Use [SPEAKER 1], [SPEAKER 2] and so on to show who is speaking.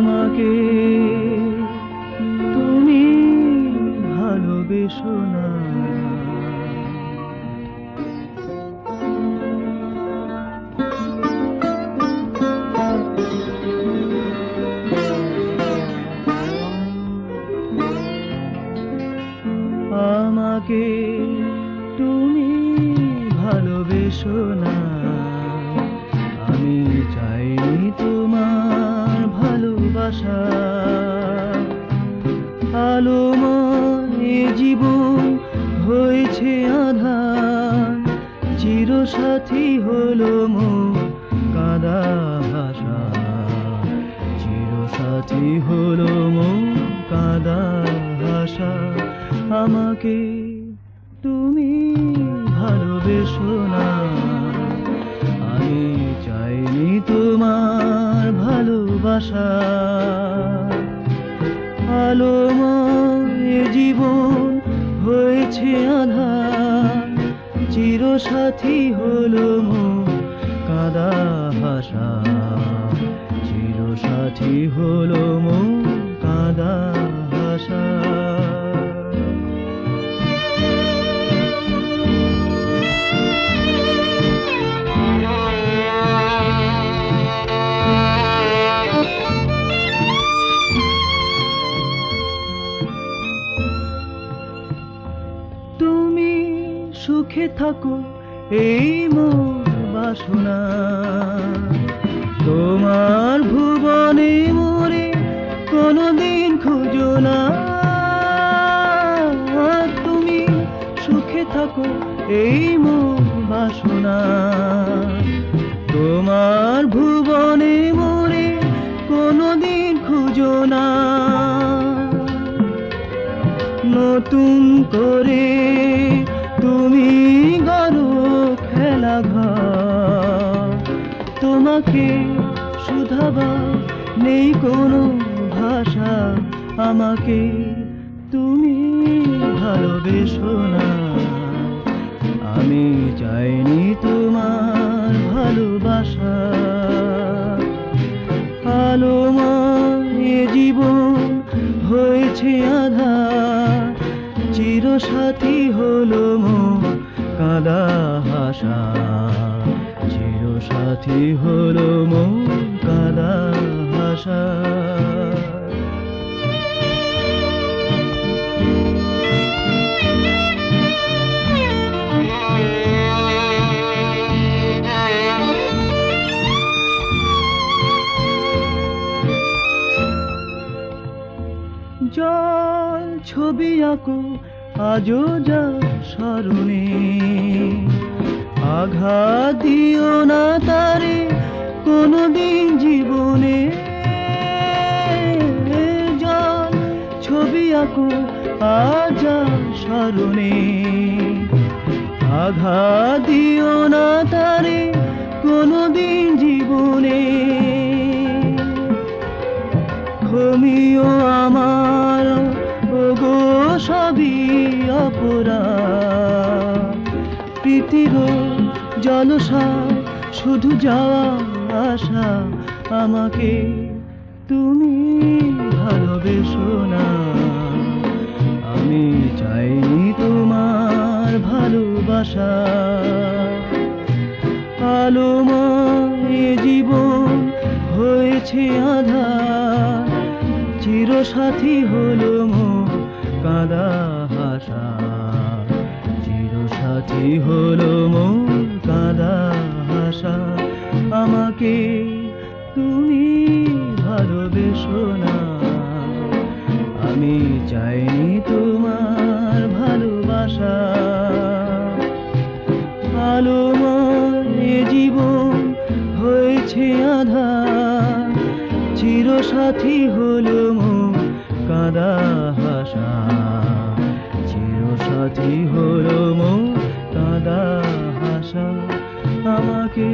[SPEAKER 1] আমাকে তুমি ভালোবেসো না। আমাকে তুমি ভালোবেসো না। চিরসাথী হলো মো কাদা ভাষা। চিরসাথী হলো মো কাদা ভাষা। আমাকে তুমি ভালোবেসো না। আমি চাইনি তোমার ভালোবাসা। আলোময় জীবন হয়েছে আধার। চিরসাথী হলো মো কাদা ভাষা। চিরসাথী হলো মো কাদা সুখে থাকো, এই মোর বাসনা। তোমার ভুবনে মোরে কোনোদিন খুঁজো না। তুমি সুখে থাকো, এই মোর বাসনা। তোমার ভুবনে মোরে কোনোদিন খুঁজো না। নতুন করে তুমি গরু খেলা তোমাকে শুধাবা নেই কোনো ভাষা। আমাকে তুমি ভালোবেসো না। চিরসাথী হলো মো কাদা হাসা। চিরসাথী হলো মো কাদা হাসা। জল ছবি আঁকো আজও যা স্মরণে, আঘাত দিও না তারে কোনোদিন জীবনে। জল, ছবি আঁকো আজ স্মরণে, আঘাত দিও না তারে সবই অপরা প্রীতির জলসা, শুধু যাওয়া আশা আমাকে তুমি ভালোবেসো না। আমি চাইনি তোমার ভালোবাসা। আলোময় জীবন হয়েছে আধার। চিরসাথী হলো মো কাদা হাসা। চিরসাথী হলো মো কাদা হাসা। আমাকে তুমি ভালোবেসো না। আমি চাইনি তোমার ভালোবাসা। আলোময় জীবন হয়েছে আধার। চিরসাথী হলো মো কাদা হাসা চিরসাথী হলো মো কাদা হাসা আমাকে